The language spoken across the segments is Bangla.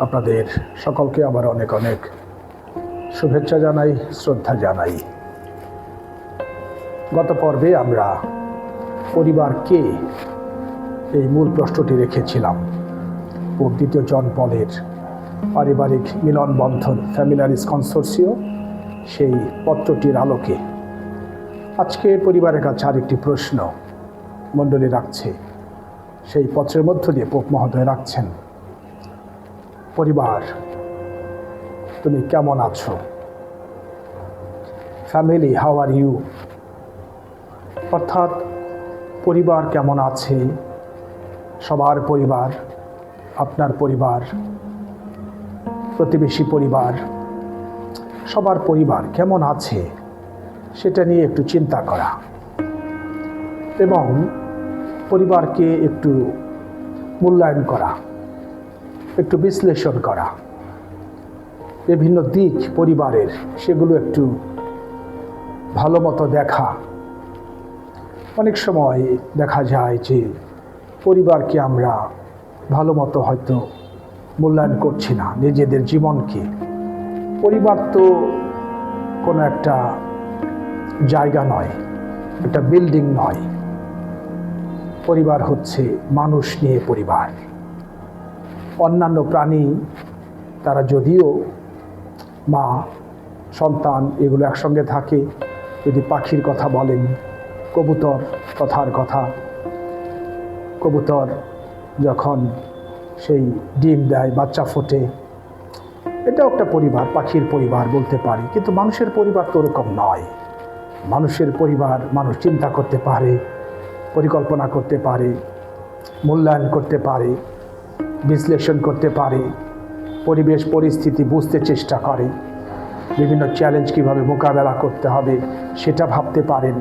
আপনাদের সকলকে আবার অনেক অনেক শুভেচ্ছা জানাই, শ্রদ্ধা জানাই। গত পর্বে আমরা পরিবারকে এই মূল প্রশ্নটি রেখেছিলাম। দ্বিতীয় জন পলের পারিবারিক মিলন বন্ধন ফ্যামিলারিস কনসোর্সিও, সেই পত্রটির আলোকে। আজকে পরিবারের কাছে আরেকটি প্রশ্ন মণ্ডলী রাখছে। সেই পত্রের মধ্য দিয়ে পোপ মহোদয় রাখছেন। পরিবার, তুমি কেমন আছো? ফ্যামিলি হাউ আর ইউ অর্থাৎ পরিবার কেমন আছে? সবার পরিবার, আপনার পরিবার, প্রতিবেশী পরিবার, সবার পরিবার কেমন আছে? সেটা নিয়ে একটু চিন্তা করা। এবং পরিবারকে একটু মূল্যায়ন করা। একটু বিশ্লেষণ করা। বিভিন্ন দিক, পরিবারের, সেগুলো একটু ভালো মতো দেখা। অনেক সময় দেখা যায় যে, পরিবারকে আমরা ভালো মতো হয়তো মূল্যায়ন করছি না, নিজেদের জীবনকে। পরিবার তো কোনো একটা জায়গা নয়, একটা বিল্ডিং নয়। পরিবার হচ্ছে মানুষ নিয়ে পরিবার। অন্যান্য প্রাণী, তারা যদিও মা, সন্তান, এগুলো একসঙ্গে থাকে, যদি পাখির কথা বলেন, কবুতর কথার কথা, কবুতর যখন সেই ডিম দেয়, বাচ্চা ফোটে, এটাও একটা পরিবার, পাখির পরিবার বলতে পারি, কিন্তু মানুষের পরিবার তো ওরকম নয়। মানুষের পরিবার, মানুষ চিন্তা করতে পারে, পরিকল্পনা করতে পারে, মূল্যায়ন করতে পারে বিশ্লেষণ করতে পারে, পরিবেশ, পরিস্থিতি বুঝতে চেষ্টা করে। বিভিন্ন চ্যালেঞ্জ কীভাবে মোকাবেলা করতে হবে, সেটা ভাবতে পারেন।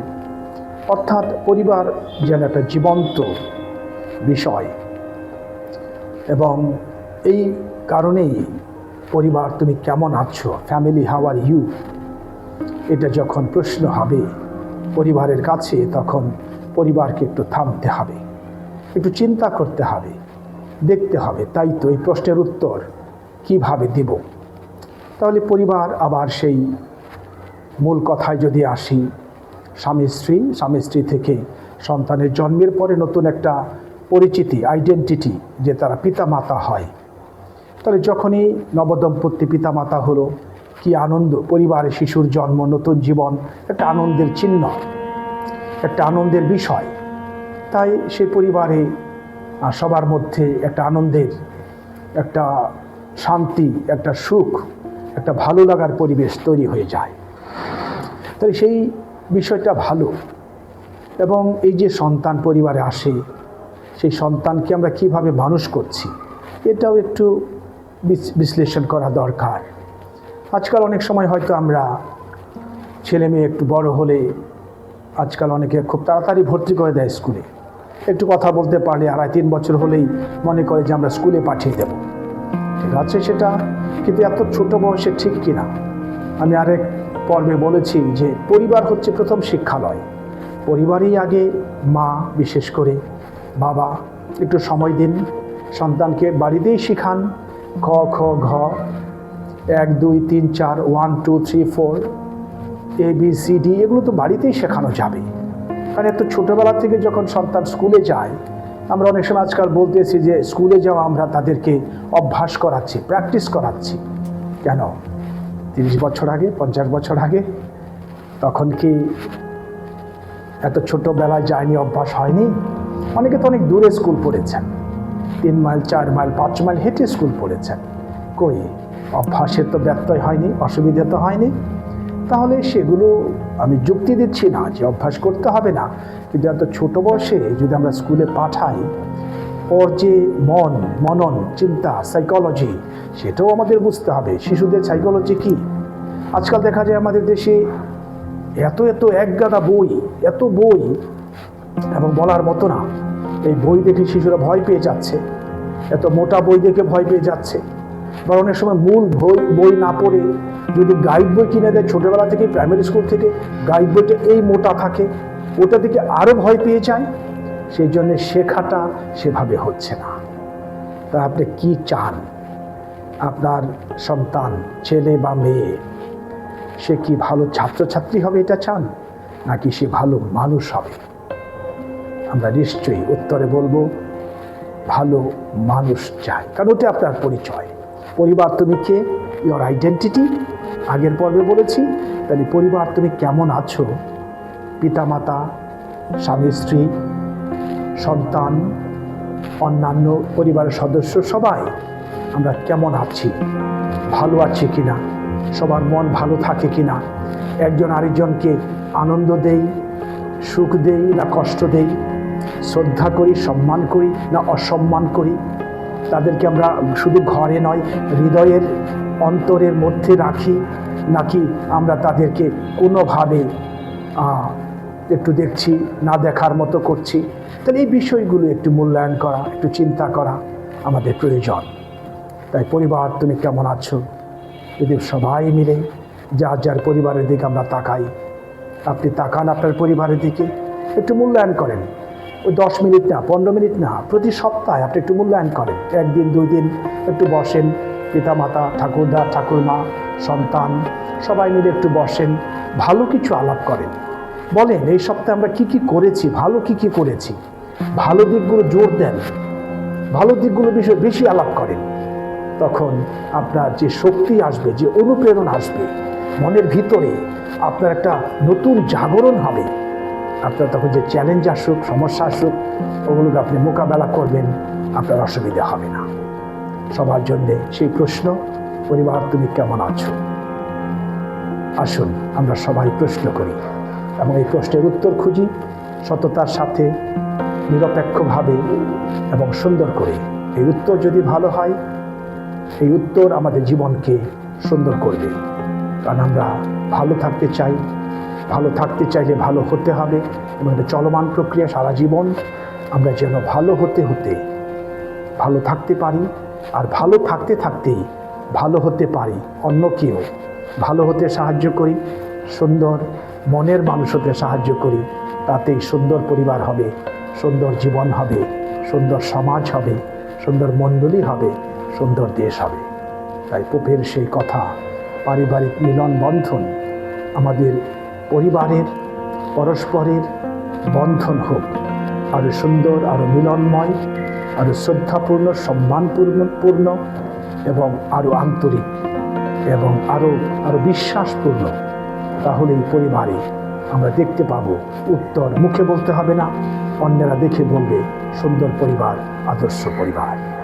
অর্থাৎ পরিবার যেন একটা জীবন্ত বিষয়। এবং এই কারণেই পরিবার, তুমি কেমন আছো? ফ্যামিলি হাউ আর ইউ এটা যখন প্রশ্ন হবে পরিবারের কাছে, তখন পরিবারকে একটু থামতে হবে। একটু চিন্তা করতে হবে। দেখতে হবে। তাই তো এই প্রশ্নের উত্তর কীভাবে দেব? তাহলে পরিবার আবার সেই মূল কথায় যদি আসি, স্বামী স্ত্রী স্বামী স্ত্রী থেকে সন্তানের জন্মের পরে নতুন একটা পরিচিতি আইডেন্টিটি যে তারা পিতা মাতা হয়। তাহলে যখনই নবদম্পতি পিতা মাতা হলো, কি আনন্দ, পরিবারে, শিশুর জন্ম, নতুন জীবন, একটা আনন্দের চিহ্ন, একটা আনন্দের বিষয়। তাই সে পরিবারে সবার মধ্যে একটা আনন্দের, একটা শান্তি, একটা সুখ, একটা ভালো লাগার পরিবেশ তৈরি হয়ে যায়। তাই সেই বিষয়টা ভালো। এবং এই যে সন্তান পরিবারে আসে, সেই সন্তানকে আমরা কীভাবে মানুষ করছি, এটাও একটু বিশ্লেষণ করা দরকার। আজকাল অনেক সময় হয়তো আমরা ছেলে মেয়ে একটু বড় হলে আজকাল অনেকে খুব তাড়াতাড়ি ভর্তি করে দেয় স্কুলে। একটু কথা বলতে পারলে আড়াই তিন বছর হলেই মনে করে যে আমরা স্কুলে পাঠিয়ে দেব। ঠিক আছে সেটা? কিন্তু এত ছোট বয়সে ঠিক কিনা? আমি আরেক পর্বে বলেছি যে পরিবার হচ্ছে প্রথম শিক্ষালয়। পরিবারই আগে মা, বিশেষ করে বাবা, একটু সময় দিন, সন্তানকে বাড়িতেই শিখান। ক খ, ঘ, এক, দুই, তিন, চার one two three four A B C D এগুলো তো বাড়িতেই শেখানো যাবে। কারণ এত ছোটোবেলা থেকে যখন সন্তান স্কুলে যায়, আমরা অনেক সময় আজকাল বলতেছি যে স্কুলে যাওয়া আমরা তাদেরকে অভ্যাস করাচ্ছি, প্র্যাকটিস করাচ্ছি। কেন? তিরিশ বছর আগে, পঞ্চাশ বছর আগে, তখন কি এত ছোটোবেলায় যায়নি, অভ্যাস হয়নি? অনেকে তো অনেক দূরে স্কুল পড়েছেন। তিন মাইল, চার মাইল, পাঁচ মাইল হেঁটে স্কুল পড়েছেন। কই? অভ্যাসের তো ব্যত্যয় হয়নি, অসুবিধা তো হয়নি। তাহলে সেগুলো আমি যুক্তি দিচ্ছি না যে অভ্যাস করতে হবে না। কিন্তু এত ছোট বয়সে যদি আমরা স্কুলে পাঠাই, ওর যে মন, মনন, চিন্তা সাইকোলজি সেটাও আমাদের বুঝতে হবে। শিশুদের সাইকোলজি কি? আজকাল দেখা যায় আমাদের দেশে এত এত একগাদা বই, এত বই এবং বলার মতো না। এই বই দেখে শিশুরা ভয় পেয়ে যাচ্ছে। এত মোটা বই দেখে ভয় পেয়ে যাচ্ছে। বা অনেক সময় মূল বই বই না পড়ে যদি গাইড বই কিনে দেয় ছোটোবেলা থেকে প্রাইমারি স্কুল থেকে গাইড বইটা এই মোটা থাকে, ওটা থেকে আরও ভয় পেয়ে যায়। সেই জন্য শেখাটা সেভাবে হচ্ছে না। তা আপনি কি চান? আপনার সন্তান, ছেলে বা মেয়ে, সে কি ভালো ছাত্রছাত্রী হবে এটা চান? নাকি সে ভালো মানুষ হবে? আমরা নিশ্চয়ই উত্তরে বলব, ভালো মানুষ চাই। কারণ ওটা আপনার পরিচয়। পরিবার তুমি কে? ইওর আইডেন্টিটি আগের পর্বে বলেছি, তাহলে পরিবার তুমি কেমন আছো? পিতামাতা, স্বামী, স্ত্রী, সন্তান, অন্যান্য পরিবারের সদস্য সবাই, আমরা কেমন আছি? ভালো আছি কি না সবার মন ভালো থাকে কি না একজন আরেকজনকে আনন্দ দেই, সুখ দেই না কষ্ট দেই? শ্রদ্ধা করি, সম্মান করি না অসম্মান করি? তাদেরকে আমরা শুধু ঘরে নয়, হৃদয়ের অন্তরের মধ্যে রাখি, নাকি আমরা তাদেরকে কোনোভাবে একটু দেখছি, না দেখার মতো করছি। তাহলে এই বিষয়গুলো একটু মূল্যায়ন করা, একটু চিন্তা করা আমাদের প্রয়োজন। তাই পরিবার, তুমি কেমন আছো? যদি সবাই মিলে যার যার পরিবারের দিকে আমরা তাকাই, আপনি তাকান আপনার পরিবারের দিকে, একটু মূল্যায়ন করেন। দশ মিনিট না, পনেরো মিনিট না, প্রতি সপ্তাহে আপনি একটু মূল্যায়ন করেন। একদিন, দুই দিন একটু বসেন, পিতামাতা, ঠাকুরদা, ঠাকুরমা, সন্তান, সবাই মিলে একটু বসেন, ভালো কিছু আলাপ করেন। বলেন, এই সপ্তাহে আমরা কি কি করেছি, ভালো কি কি করেছি? ভালো দিকগুলো জোর দেন। ভালো দিকগুলো বিষয় বেশি আলাপ করেন। তখন আপনার যে শক্তি আসবে, যে অনুপ্রেরণা আসবে, মনের ভিতরে আপনার একটা নতুন জাগরণ হবে। আপনার তখন যে চ্যালেঞ্জ আসুক, সমস্যা আসুক, ওগুলোকে আপনি মোকাবেলা করবেন, আপনার অসুবিধা হবে না। সবার জন্যে সেই প্রশ্ন, পরিবার তুমি কেমন আছো? আসুন, আমরা সবাই প্রশ্ন করি এবং এই প্রশ্নের উত্তর খুঁজি, সততার সাথে, নিরপেক্ষভাবে এবং সুন্দর করে। এই উত্তর যদি ভালো হয়, এই উত্তর আমাদের জীবনকে সুন্দর করবে। কারণ আমরা ভালো থাকতে চাই ভালো থাকতে চাইলে ভালো হতে হবে এবং এটা চলমান প্রক্রিয়া সারা জীবন। আমরা যেন ভালো হতে হতে, ভালো থাকতে পারি আর ভালো থাকতে থাকতেই ভালো হতে পারি, অন্যকেও ভালো হতে সাহায্য করি, সুন্দর মনের মানুষ হতে সাহায্য করি, তাতেই সুন্দর পরিবার হবে, সুন্দর জীবন হবে, সুন্দর সমাজ হবে, সুন্দর মণ্ডলী হবে, সুন্দর দেশ হবে। তাই পোপের সেই কথা, পারিবারিক মিলন বন্ধন আমাদের পরিবারের, পরস্পরের বন্ধন হোক। আরও সুন্দর আরও মিলনময় আরও শ্রদ্ধাপূর্ণ, সম্মানপূর্ণ পূর্ণ এবং আরও আন্তরিক এবং আরও আরও বিশ্বাসপূর্ণ, তাহলে এই পরিবারে আমরা দেখতে পাবো উত্তর। মুখে বলতে হবে না, অন্যেরা দেখে বলবে, সুন্দর পরিবার, আদর্শ পরিবার।